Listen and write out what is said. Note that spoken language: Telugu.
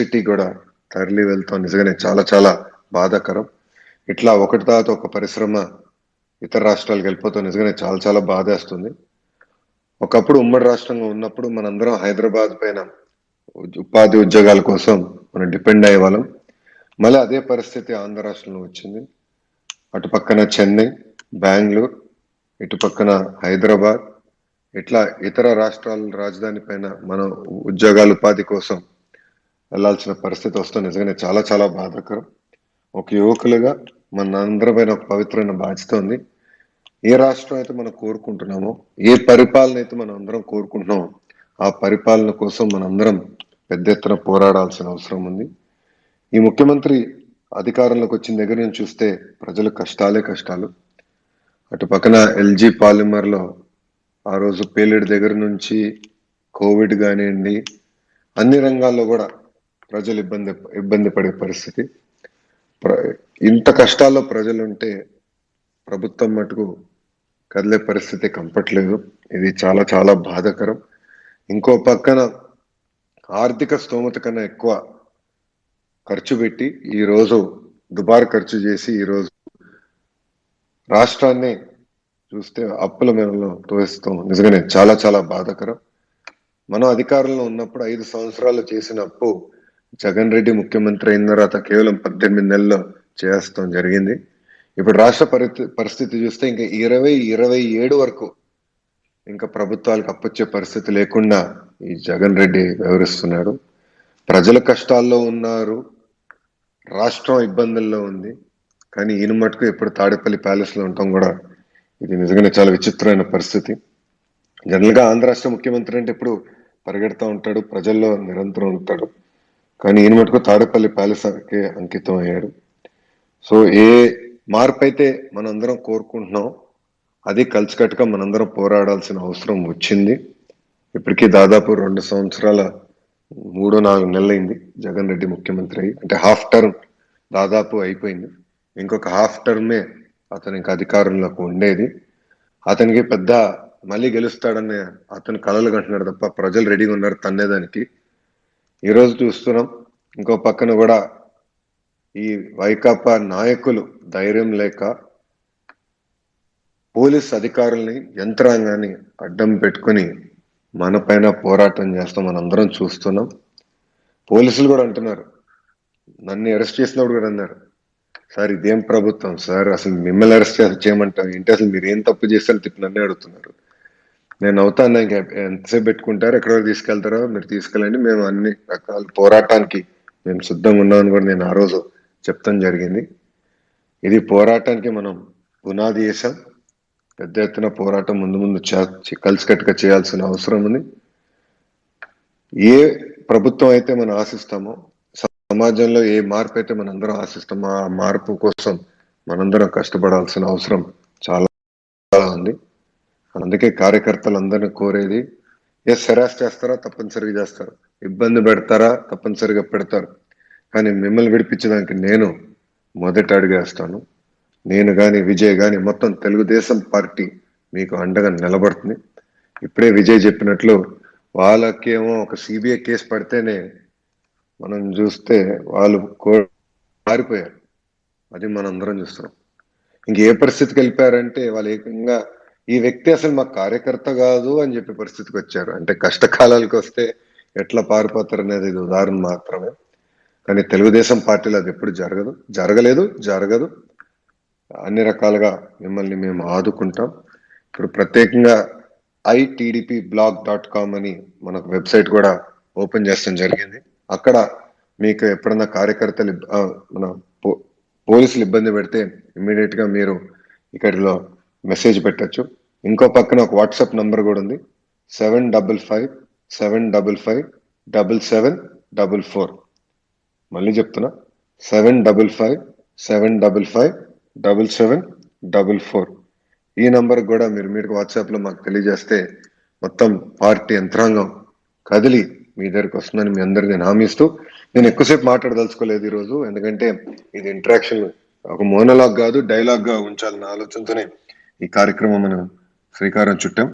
సిటీ కూడా తరలి వెళ్తాం. నిజంగానే చాలా చాలా బాధాకరం. ఇట్లా ఒకటి తర్వాత ఒక పరిశ్రమ ఇతర రాష్ట్రాలకు వెళ్ళిపోతాం. నిజంగానే చాలా చాలా బాధేస్తుంది ఒకప్పుడు ఉమ్మడి రాష్ట్రంగా ఉన్నప్పుడు మనందరం హైదరాబాద్ పైన ఉపాధి ఉద్యోగాల కోసం మనం డిపెండ్ అయ్యే వాళ్ళం. మళ్ళీ అదే పరిస్థితి ఆంధ్ర రాష్ట్రంలో వచ్చింది. అటు పక్కన చెన్నై బెంగళూరు ఇటు పక్కన హైదరాబాద్. ఇట్లా ఇతర రాష్ట్రాల రాజధాని పైన మనం ఉద్యోగాల ఉపాధి కోసం వెళ్ళాల్సిన పరిస్థితి వస్తుంది. నిజంగానే చాలా చాలా బాధాకరం. ఒక యువకులుగా మన అందరిపైన ఒక పవిత్రమైన బాధ్యత ఉంది. ఏ రాష్ట్రం అయితే మనం కోరుకుంటున్నామో ఏ పరిపాలన అయితే మనం అందరం కోరుకుంటున్నామో ఆ పరిపాలన కోసం మనందరం పెద్ద ఎత్తున పోరాడాల్సిన అవసరం ఉంది. ఈ ముఖ్యమంత్రి అధికారంలోకి వచ్చిన దగ్గర నుంచి చూస్తే ప్రజలు కష్టాలే కష్టాలు. అటు పక్కన ఎల్జీ పాలిమర్లో ఆ రోజు పేలిడి దగ్గర నుంచి కోవిడ్ కానివ్వండి అన్ని రంగాల్లో కూడా ప్రజలు ఇబ్బంది ఇబ్బంది పడే పరిస్థితి. ప్ర- ఇంత కష్టాల్లో ప్రజలు ఉంటే ప్రభుత్వం మటుకు కదిలే పరిస్థితి కంపట్లేదు. ఇది చాలా చాలా బాధాకరం. ఇంకో పక్కన ఆర్థిక స్తోమత కన్నా ఎక్కువ ఖర్చు పెట్టి ఈ రోజు దుబారు ఖర్చు చేసి ఈరోజు రాష్ట్రాన్ని చూస్తే అప్పుల మేరలో తోస్తాం నిజంగానే చాలా చాలా బాధాకరం. మనం అధికారంలో ఉన్నప్పుడు ఐదు సంవత్సరాలు చేసిన అప్పు జగన్ రెడ్డి ముఖ్యమంత్రి అయిన తర్వాత కేవలం పద్దెనిమిది నెలల్లో చేస్తాం జరిగింది. ఇప్పుడు రాష్ట్ర పరిస్థితి పరిస్థితి చూస్తే ఇంకా ఇరవై ఇరవై ఏడు వరకు ఇంకా ప్రభుత్వాలకు అప్పొచ్చే పరిస్థితి లేకుండా ఈ జగన్ రెడ్డి వ్యవహరిస్తున్నాడు. ప్రజల కష్టాల్లో ఉన్నారు రాష్ట్రం ఇబ్బందుల్లో ఉంది కానీ ఈయన మటుకు ఎప్పుడు తాడేపల్లి ప్యాలెస్లో ఉంటాం ఉండటం కూడా ఇది నిజంగానే చాలా విచిత్రమైన పరిస్థితి. జనరల్గా ఆంధ్ర రాష్ట్ర ముఖ్యమంత్రి అంటే ఎప్పుడు పరిగెడతా ఉంటాడు ప్రజల్లో నిరంతరం ఉంటాడు. కానీ ఈయన మటుకు తాడేపల్లి ప్యాలెస్కి అంకితం అయ్యాడు. సో ఏ మార్పు అయితే మనందరం కోరుకుంటున్నాం అది కలిసికట్టుగా మనందరం పోరాడాల్సిన అవసరం వచ్చింది. ఇప్పటికీ దాదాపు రెండు సంవత్సరాల మూడు నాలుగు నెలలైంది జగన్ రెడ్డి ముఖ్యమంత్రి అయ్యి. అంటే హాఫ్ టర్మ్ దాదాపు అయిపోయింది. ఇంకొక హాఫ్ టర్మే అతను ఇంకా అధికారంలోకి ఉండేది. అతనికి పెద్ద మళ్ళీ గెలుస్తాడనే అతను కలలు కంటున్నాడు తప్ప ప్రజలు రెడీగా ఉన్నారు తన్నేదానికి. ఈరోజు చూస్తున్నాం. ఇంకో పక్కన కూడా ఈ వైకాపా నాయకులు ధైర్యం లేక పోలీస్ అధికారుల్ని యంత్రాంగాన్ని అడ్డం పెట్టుకొని మన పైన పోరాటం చేస్తాం మనందరం చూస్తున్నాం. పోలీసులు కూడా అంటున్నారు. నన్ను అరెస్ట్ చేసినప్పుడు కూడా అన్నారు. సార్ ఇదేం ప్రభుత్వం? సార్ అసలు మిమ్మల్ని అరెస్ట్ చేయమంటాం ఏంటి అసలు మీరు ఏం తప్పు చేస్తారో తిప్పి నన్నే అడుగుతున్నారు. నేను అవుతాను ఇంకా ఎంతసేపు పెట్టుకుంటారు ఎక్కడ తీసుకెళ్తారో మీరు తీసుకెళ్ళండి. మేము అన్ని రకాల పోరాటానికి మేము సిద్ధంగా ఉన్నామని కూడా నేను ఆ రోజు చెప్తాం జరిగింది. ఇది పోరాటానికి మనం పునాది వేసాం పెద్ద ఎత్తున పోరాటం ముందు ముందు చే- కలిసికట్టుగా చేయాల్సిన అవసరం ఉంది. ఏ ప్రభుత్వం అయితే మనం ఆశిస్తామో సమాజంలో ఏ మార్పు అయితే మనందరం ఆశిస్తామో ఆ మార్పు కోసం మనందరం కష్టపడాల్సిన అవసరం చాలా అందుకే కార్యకర్తలందరినీ కోరేది ఎస్ హెరాస్ చేస్తారా? తప్పనిసరిగా చేస్తారు. ఇబ్బంది పెడతారా? తప్పనిసరిగా పెడతారు. కానీ మిమ్మల్ని విడిపించడానికి నేను మొదట అడిగేస్తాను నేను కానీ విజయ్ కానీ మొత్తం తెలుగుదేశం పార్టీ మీకు అండగా నిలబడుతుంది. ఇప్పుడే విజయ్ చెప్పినట్లు వాళ్ళకేమో ఒక సిబిఐ కేసు పడితేనే మనం చూస్తే వాళ్ళు కో- మారిపోయారు. అది మనందరం చూస్తున్నాం. ఇంక ఏ పరిస్థితికి వెళ్ళిపోయారంటే వాళ్ళు ఏకంగా ఈ వ్యక్తి అసలు మా కార్యకర్త కాదు అని చెప్పే పరిస్థితికి వచ్చారు. అంటే కష్టకాలాలకు వస్తే ఎట్లా పారిపోతారు అనేది ఇది ఉదాహరణ మాత్రమే. కానీ తెలుగుదేశం పార్టీలో అది ఎప్పుడు జరగదు. జరగలేదు జరగదు. అన్ని రకాలుగా మిమ్మల్ని మేము ఆదుకుంటాం. ఇప్పుడు ప్రత్యేకంగా ఐటీడీపీ బ్లాగ్ డాట్ కామ్ అని మనకు వెబ్సైట్ కూడా ఓపెన్ చేస్తాం జరిగింది. అక్కడ మీకు ఎప్పుడన్నా కార్యకర్తలు మన పో- పోలీసులు ఇబ్బంది పెడితే ఇమ్మీడియట్గా మీరు ఇక్కడిలో మెసేజ్ పెట్టొచ్చు. ఇంకో పక్కన ఒక వాట్సాప్ నంబర్ కూడా ఉంది. Seven double five seven double five double seven double four. మళ్ళీ చెప్తున్నా. Seven double five seven double five double seven double four. ఈ నంబర్కి కూడా మీరు మీరు వాట్సాప్లో మాకు తెలియజేస్తే మొత్తం పార్టీ యంత్రాంగం కదిలి మీ దగ్గరికి వస్తుందని మీ అందరికి నేను హామీ ఇస్తూ నేను ఎక్కువసేపు మాట్లాడదలుచుకోలేదు ఈరోజు. ఎందుకంటే ఇది ఇంటరాక్షన్ ఒక మోనలాగ్ కాదు డైలాగ్గా ఉంచాలన్న ఆలోచనతోనే ఈ కార్యక్రమం మనం శ్రీకారం చుట్టాం.